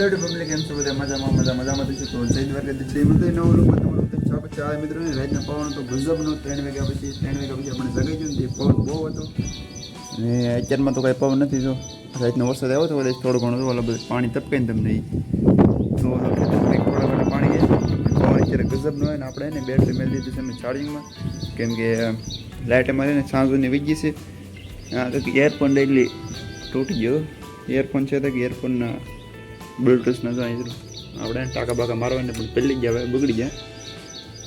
Hello two public કેમ છો, બધા મજામાં, મજા, મજામાં થશે તો જય દ્વારકાધીશ જય મંદિર નવું લોકો તમારું બધું છે. આ મિત્રો, રાતના પવન તો ગજબનો ત્રણ વાગ્યા પછી, ત્રણ વાગ્યા પછી આપણે જગાઈ ગયું તે પવન બહુ હતો. ને અત્યારમાં તો કાંઈ પવન નથી જો. રાતનો વરસાદ આવ્યો તો કદાચ થોડું ઘણું ઓલા બધું પાણી તપકાઈને તમને નહીં તો થોડા ઘણા પાણી પવન અત્યારે ગજબનો હોય ને, આપણે એને બેટરી મેળવી દીધી છે અમે ચાર્જિંગમાં કેમ કે લાઇટ અમારે ને સાંજોની વીજી છે. એરફોન એટલી તૂટી ગયો. એરફોન છે તો કે ઇયરફોનના જો અહીં આપણે ટાંકા બાકા મારવાને પણ પેલી ગયા હવે બગડી ગયા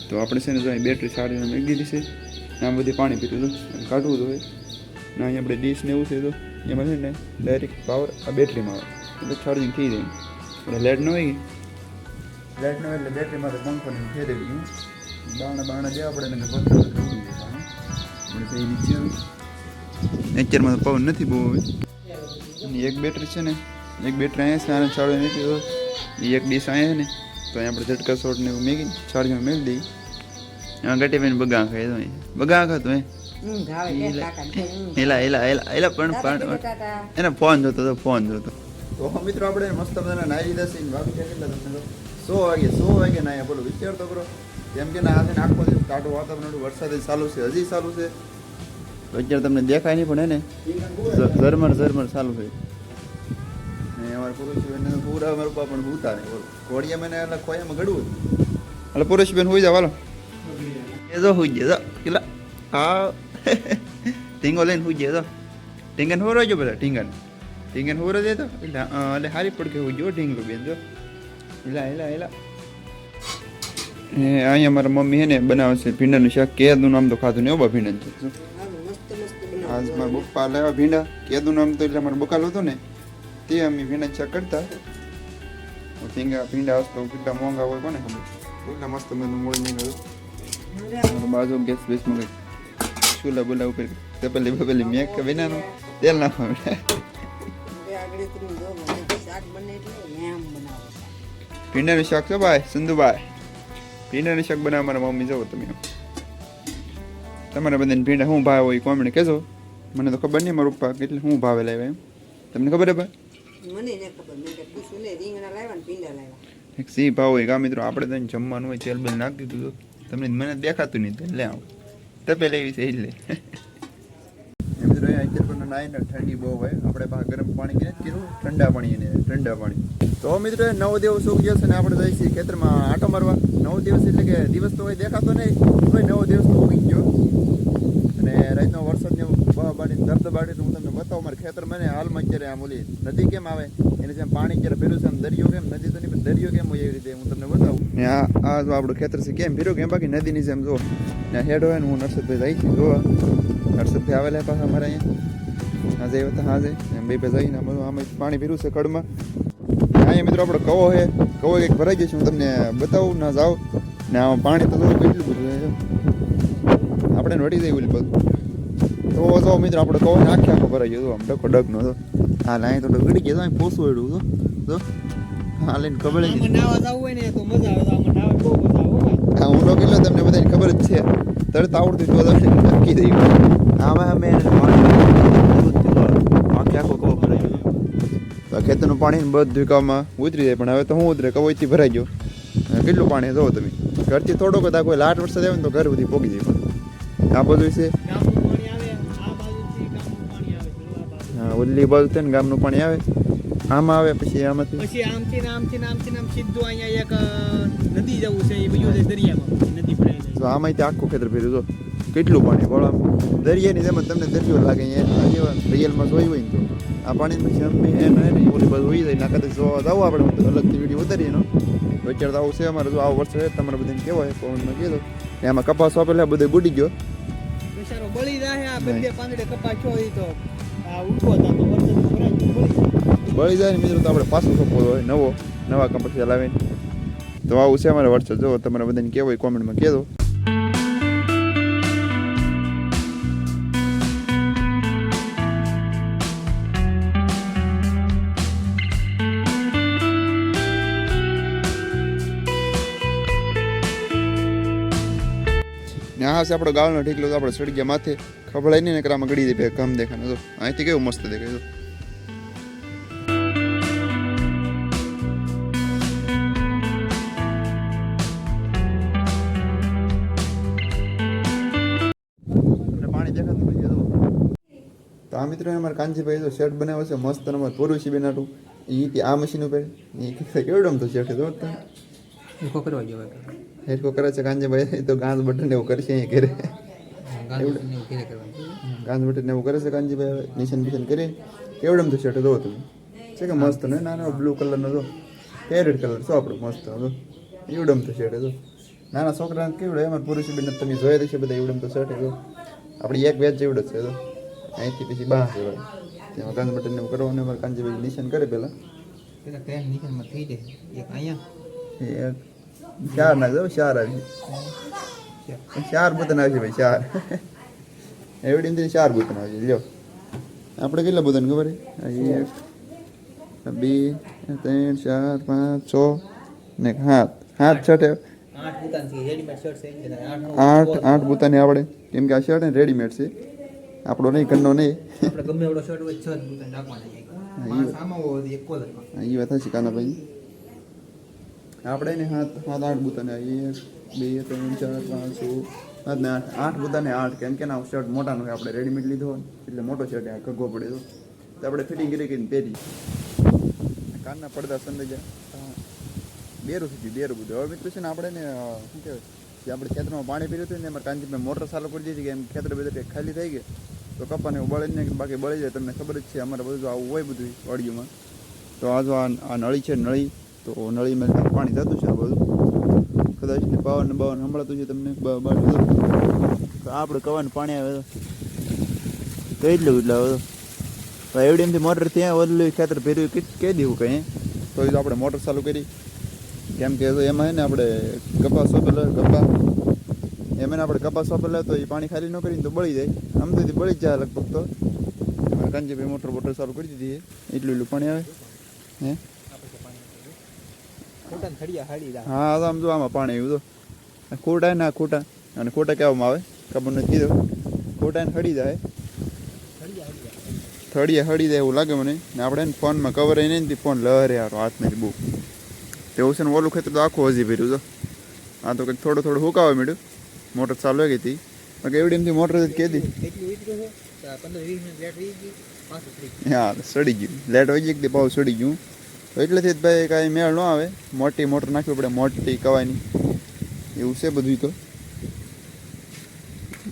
તો આપણે છે ને જો બેટરી સારી મેં દીધી છે. આમ બધી પાણી પીતું હતું. કાઢવું હોય ને અહીં આપણે ડીશ ને એવું છે તો એમાં છે ને ડાયરેક્ટ પાવર આ બેટરીમાં આવે. એટલે ચાર્જિંગ થઈ જાય. એટલે લેટ ન હોય. લેટ ન હોય એટલે બેટરીમાં તો પંખો ને ફેરવી ગયું બાણા બાણા દેવા પડે ને પંખો જાય. આપણે કઈ નીચે નેચરમાં તો પવન નથી બહુ અને એક બેટરી છે ને એક બેટર અહીંયા છે આને ચાલુ નથી દો એ એક ડીશ અહીંયા ને તો અહીંયા આપણે ઝટકા સોટ ને એવું મેગી ચાર્જમાં મેળી દઈ એમાં ગટી બેન બગા ખાઈ તો અહીંયા. બગા ખાતો ઊંઘ. એલા એલા એલા એલા પણ પણ એને ફોન જોતો તો ફોન જોતો. તો મિત્રો આપણે મસ્ત બધાને નાઈ લીધા છે બાકી કેટલા તમને સો વાગે સો વાગે નાયા બોલો વિચાર તો કરો. કેમ કે ના આજે આખો દિવસ કાઢો વાતાવરણ વરસાદ ચાલુ છે હજી ચાલુ છે. તો અત્યારે તમને દેખાય નહીં પણ એને ઝરમર ઝરમર ચાલુ છે. ને અમારા પુરુષબેન પૂરા અમારા પપ્પા પણ ભૂતા ને બોલો. ઘોડિયા મને એટલે ખોયામાં ઘડવું એટલે પુરુષબેન હોઈ જાવ હાલો. એ જો હોઈ જાય કેટલા? હા. ટીંગો લઈને હોઈ જાય તો ટીંગન હોરો જો બધા ટીંગન ટીંગન હોરો જાય તો. એટલે એટલે હારી પડકે હોઈ જો ઢીંગલું બેન જો. એલા એલા એલા એ અહીંયા મારા મમ્મી હે ને બનાવે છે ભીંડાનું શાક. કેદનું નામ તો ખાધું ને એવા ભીંડા છે. આજ મારા બપ્પા લાવ્યા ભીંડા. કેદું નામ તો એટલે મારો બકાલ હતો ને. તે અમે ભીંડા શાક કરતા ભીંડા ભીંડા હસ્તો કેટલા મોંઘા હોય કોને ખબર કેટલા મસ્ત મને મૂળ મારો બાજુ ગેસ બેસમાં ચૂલા બુલા ઉપર તપેલી બપેલી મેક કે વિનાનું તેલ નાખવા શાક. ભીંડાનું શાક છે ભાઈ સંધુભાઈ ભીંડાનું શાક બનાવવા મારા મમ્મી જવો તમે તમારા બધાને ભીંડા શું ભાવ હોય કોમેન્ટ કહેજો મને તો ખબર નહીં મારા પપ્પા કેટલે શું ભાવે લાવ્યા એમ તમને ખબર હે ભાઈ મને ને ખબર. મેં કે પૂછ્યું ને રીંગણા લાવ્યા ને ભીંડા લાવ્યા. એક ભાવ હોય કા મિત્રો આપણે તો અહીં જમવાનું હોય તેલ બેલ નાખી દીધું. તમને મને દેખાતું નહીં તો લે આવો. તપેલ એવી છે એટલે એ મિત્રો અહીંયા ઠંડી બહુ હોય. આપણે ગરમ પાણી કીધું ઠંડા પાણી એને ઠંડા પાણી તો મિત્રો નવ દિવસ ઉગી જશે ને આપણે જઈએ છીએ ખેતરમાં આટો મારવા. નવ દિવસ એટલે કે દિવસ તો હોય દેખાતો નહીં નવ દિવસ તો ઉગી ગયો. અને રાતનો વરસાદને બાડી ધબધબાડી હું તમને બતાવું મારે ખેતર મને હાલમાં અત્યારે આમ ઓલી નદી કેમ આવે, એને જેમ પાણી અત્યારે ભેરું છે આમ દરિયો કેમ, નદી તો નહીં, પણ દરિયો કેમ હોય એવી રીતે હું તમને બતાવું. ને આ જો આપણું ખેતર છે, કેમ ભીરું કેમ? બાકી નદીની જેમ જો ને હેડ હોય ને હું નરસદભાઈ જઈ જોવા નરસદભાઈ આવેલા પાછા અમારા અહીંયા. હાજે હતા હાજે. એમ બે ભાઈ જઈને બધું આમાં પાણી ભીરું છે, કડમાં. અહીંયા મિત્રો આપણો કવો છે. કવો એક ભરાઈ ગયો છે હું તમને બતાવું ના જાઉં ને આમાં પાણી તો જો કેટલું બધું છે. આપણે ને દઈએ ઓલી બધું તો જો મિત્રો આપણે કહો ને આખે આખો ભરાઈ ગયો. આમ ડકો ડગનો તો હા લાઈ તો ડગડી ગયો અહીં પોસું એડું તો જો હા લઈને ખબર જ આમાં નાવા જવું હોય ને તો મજા આવે. આમાં નાવા બહુ મજા આવે હા હું તો કેટલો તમને બધાને ખબર જ છે. તરત આવડતી તો તમને નક્કી થઈ ગયું. આમાં અમે આખે આખો ખેતરનું પાણી બધું કામમાં ઉતરી જાય. પણ હવે તો હું ઉતરે કવોયથી ભરાઈ ગયો. કેટલું પાણી જોવો તમે. ઘરથી થોડોક જ કોઈ લાટ વરસાદ આવે ને તો ઘર બધી પોગી જાય પણ. આ બધું છે? બાજુ. હા ઓલી બાજુ છે ને ગામનું પાણી આવે. આમાં આવે પછી આમાંથી? પછી આમથી આમથી આમથી આમ સીધું અહીંયા એક નદી જવું છે એ બીજું દરિયામાં. નદી પડે તો આમાંથી આખું ખેતર ફેર્યું તો કેટલું પાણી આમ દરિયાની જેમ તમને દરિયો લાગે અહીંયા. રિયલમાં જોયું હોય ને તો. આ પાણી એમ અમે એને ઓલી બધું હોઈ જાય ના કદાચ જોવા જાવ આપણે અલગથી વીડિયો ઉતારીએ એનો. વિચાર તો આવું છે અમારે જો આવો વર્ષે તમારે બધાને કેવો હોય કોમેન્ટમાં કીધો ને આમાં કપાસ વાપેલા બધે બુડી ગયો. બિચારો બળી જાય આ નહીં. બધે પાંદડે કપા છો એ તો. આ ઉઠવો તો વરસાદ બળી જાય. ને મિત્રો તો આપણે પાછો કપો હોય નવો નવા કંપની લાવીને તો આવું છે અમારે વર્ષ જો તમારે બધાને કહેવાય કોમેન્ટમાં કહેજો. આ છે આપણો ગાળનો ઢીકલો તો આપણે સળગ્યા માથે ખભળાય નહીં ને આમાં ગળી દે કામ દેખાને. તો અહીંથી કેવું મસ્ત દેખાય તો તો આ મિત્રો, અમારે કાંજીભાઈ તો શર્ટ બનાવ્યો છે, મસ્ત અમારે પૂરું છે બેનારું એ આ મશીન ઉપર. એ કેવડમ તો શર્ટ જોતા કરવા ગયો હેરકો કરે છે એ તો ગાંધ બટન એવું કરશે અહીં ઘરે. ગાંધ બટન એવું કરે છે હવે નિશાન બિશાન કરી. કેવડમ તો શર્ટ તમે? છે કે મસ્ત ને? નાનો બ્લુ કલરનો જો ફેવરેટ કલર છો આપણો મસ્ત જો એવડમ તો શર્ટ હતો નાના છોકરાને કેવડો એમાં પુરુષ બેન તમે જોયા છે બધા એવડમ તો શર્ટ જો આપણી એક વેચ જેવડો છે તો અહીંથી પછી બહાર જવાય. ત્યાં ગાંધ બટન એવું કરવાનું અમારે કાંજીભાઈ નિશાન કરે પહેલાં. પેલા ટ્રેન નિશાનમાં થઈ જાય. એક અહીંયા. એક ચાર ના જાવ ચાર આવી ચાર બુતન આવશે ભાઈ ચાર. એવડી એમથી ચાર બુતન આવશે લ્યો. આપણે કેટલા બુતન ખબર એક બે ત્રણ ચાર પાંચ છ ને હાથ. હાથ છઠે. આઠ આઠ બુતાની આવડે. કેમ કે આ શર્ટ ને રેડીમેડ છે. આપણો નહીં કન્નો નહીં. આપણે ગમે એવડો શર્ટ હોય છ. બુતાન એ વાત. હશે કાનાભાઈ. આપણે ને સાત સાત આઠ બુતાને એક બે, ત્રણ, ચાર, પાંચ છ સાત ને આઠ. આઠ બુતાને આઠ. કેમ કે ના, શર્ટ મોટાનો આપણે રેડીમેડ લીધો એટલે મોટો શર્ટ આ કગવો પડે તો આપણે ફિટિંગ કરી કરીને પહેરી કાનના પડદા સંદાઈ જાય બેરું સુધી બેરું બધું. હવે મિત્રો છે ને આપણે ને શું કહેવાય? જે આપણે ખેતરમાં પાણી પીર્યું હતું ને, એમાં કાંજીભાઈ મોટર ચાલુ કરી દીધી કે એમ ખેતર બધું ખાલી થઈ ગયા. તો કપાને બળે નહીં બાકી બળી જાય. તમને ખબર જ છે, અમારે બધું આવું હોય બધું વાડીઓમાં તો આ જો આ નળી છે, નળી. તો નળીમાં પાણી થતું છે આ બધું કદાચ ને પાવન બાવન સંભળાતું છે તમને તો આપણે કવાનું પાણી આવે તો એટલું એટલે હવે તો. એવડી એમથી મોટર ત્યાં ઓલું ખેતર ભેર્યું કે, કહી દેવું કંઈ તો આપણે મોટર ચાલુ કરી. કેમ કે એમાં હે ને આપણે કપાસ સોંપેલો કપા એમાં આપણે કપાસ સોંપેલો તો એ પાણી ખાલી ન કરીને તો બળી જાય. આમ તો બળી જ જાય લગભગ તો. કાંજીભાઈ મોટર બોટર ચાલુ કરી દીધી એટલું એટલું પાણી આવે, હે ખોટાને થડિયા હાડી દા હા તો આમ જો આમાં પાણી આવ્યું તો. ખોટા ના ખોટા. અને ખોટા કહેવામાં આવે? ખબર. નથી કીધું ખોટા ને હળી જાય થળીએ હળી જાય એવું લાગે મને. ને આપણે એને ફોનમાં કવર એ નહીં ફોન લહેરે યાર હાથમાં બહુ. તેવું છે ને ઓલું ખેતર તો આખું હજી ભર્યું તો આ તો કંઈક થોડું થોડું હુકાવા માંડ્યું. મોટર ચાલુ ગઈ હતી. બાકી એવડી એમથી મોટર જ કીધી એટલું ઉતર્યું છે? તો આ પંદર વીસ મિનિટ લેટ રહી ગઈ પાછું થઈ હા સડી ગયું. લેટ હોય ગઈ બહુ સડી ગયું. એટલેથી જ ભાઈ કાંઈ મેળ ન આવે. મોટી મોટર નાખવી પડે, મોટી કવાની. એવું છે બધું તો.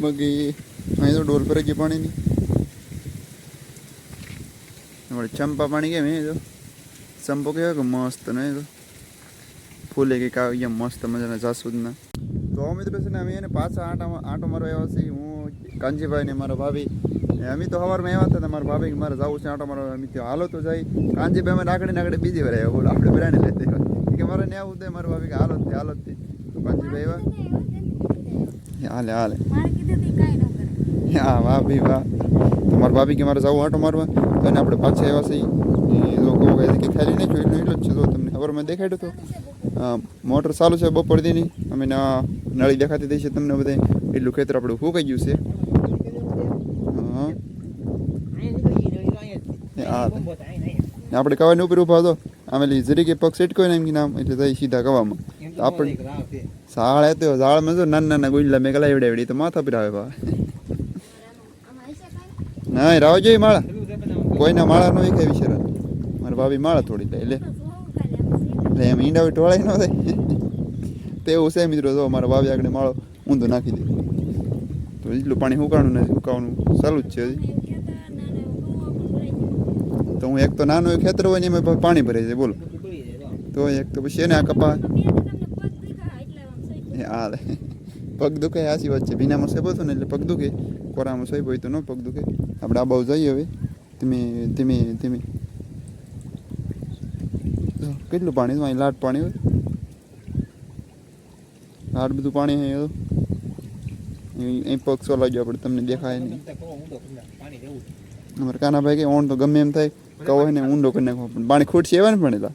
બાકી અહીં તો ડોલ પર ગઈ પાણીની ચંપા પાણી કેમ એ તો ચંપો કેવો કે મસ્ત ને તો. ફૂલે કંઈક આવી ગયા મસ્ત મજાના જાસૂદના. તો મિત્રો છે ને અમે એને પાછા આંટા આંટો મારવા આવ્યા છે હું કાનજીભાઈ ને મારા ભાભી અમે તો સવારમાં આવ્યા હતા મારા ભાભી મારે જવું છે આંટો મારો અમે ત્યાં હાલો તો જાય કાંજીભાઈ અમે નાકડી નાકડી બીજી વાર આવ્યા. બોલો, આપણે બરાને દેવા કે મારે ને આવું થાય મારા ભાભી કે હાલો જ હાલો જ તે કાંજીભાઈ આવ્યા. હાલે હાલે. હા વાહ ભાઈ, વાહ. તમારા ભાભી કે મારે જવું આંટો મારવા. તો એને આપણે પાછા આવ્યા છીએ. લોકો કહે કે ખાલી નહીં એટલું એટલું જ છે. તો તમને ખબરમાં દેખાડ્યું તો. હતો મોટર ચાલુ છે બપોર દીની અમે નળી દેખાતી થઈ છે તમને બધે એટલું ખેતર આપણું ફૂંકાઈ ગયું છે હા એ આ આપણે કવાની ઉપર ઊભા હતો આમ એટલે જરીકે પગ સેટકો ને એમ કે નામ એટલે થઈ સીધા કવામાં. તો આપણે ઝાડ હતો ઝાડમાં જો નાના નાના ગુંડલા મેં કલા એવડે એવડી તો માથા પર આવે બા ના રાવ જોઈએ માળા. કોઈના માળા નો એક વિશે મારા ભાભી માળા થોડી લે એટલે એમ ઈંડા ટોળાય ન થાય. તેવું છે મિત્રો જો મારા ભાભી આગળ માળો ઊંધો નાખી દે. તો એટલું પાણી હુકાણું નથી હુકાવાનું ચાલુ જ છે હજી. તો હું એક તો નાનું ખેતર હોય ને એમાં પાણી ભરાઈ છે બોલો. તો એક તો પછી એને આ કપા આ પગ દુખે આસી વાત છે. ભીનામાં સેબો હતો ને એટલે પગ દુખે. કોરામાં સોય હોય તો ન પગ દુખે. આપણે આ બહુ જઈએ હવે. ધીમે ધીમે ધીમે કેટલું પાણી અહીં લાટ પાણી હોય. લાટ બધું પાણી અહીં પગ સોલા ગયો આપણે તમને દેખાય નહીં. અમારે કાનાભાઈ કે ઓણ તો ગમે એમ થાય. કહો હોય ને ઊંડો કરી નાખો. પણ પાણી ખૂટશે એવા ને પણ એલા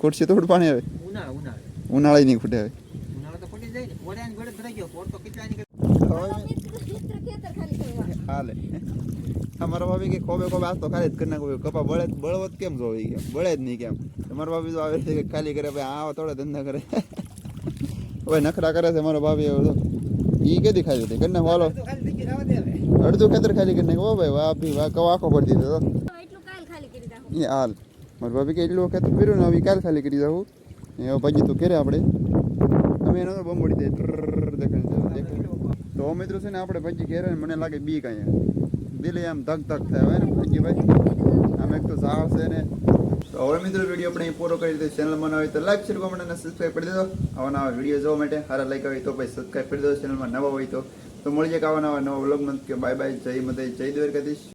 ખૂટશે થોડું પાણી આવે. ઉનાળા નહીં ખૂટે આવે તો ગયો. તો અમારા ભાભી કે ખોબે ખોબે આજ તો ખાલી જ કરી નાખો. કપા બળે બળવત કેમ જોવી કેમ? બળે જ નહીં કેમ. તમારા ભાભી તો આવે છે કે ખાલી કરે ભાઈ આવા થોડા ધંધા કરે. હવે નખરા કરે છે મારો ભાભી હવે તો. ઈ કેદી ખાઈ હતી કરી નાખો હાલો. અડધું ખેતર ખાલી કરી નાખ્યું. હો ભાઈ વાહ ભી વાહ કવા આખો ભરી દીધો તો. એટલું કાલ ખાલી કરી નાખું. એ હાલ. મારા ભાભી કે એટલું ખેતર પીરું ને હવે કાલ ખાલી કરી દઉં એ પછી તું કરે આપણે. અમે એનો બમ પડી દે દેખાય તો મિત્રો છે ને આપણે પછી ઘેરે મને લાગે બી કાંઈ દિલે આમ ધક ધક થાય હોય ને પછી ભાઈ. આમ એક તો સાવ છે ને. તો હવે મિત્રો વીડિયો આપણે પૂરો કરી દીધો. ચેનલમાં ન હોય તો લાઈક શેર કોમેન્ટ અને સબસ્ક્રાઈબ કરી દેજો. આવા નવા વીડિયો જોવા માટે. સારા લાઈક હોય તો પછી સબસ્ક્રાઈબ કરી દેજો. ચેનલમાં નવા હોય તો. તો મળી જાય આવા નવા નવા વ્લોગમાં. કે બાય બાય જય મદય જય દ્વારકાધીશ.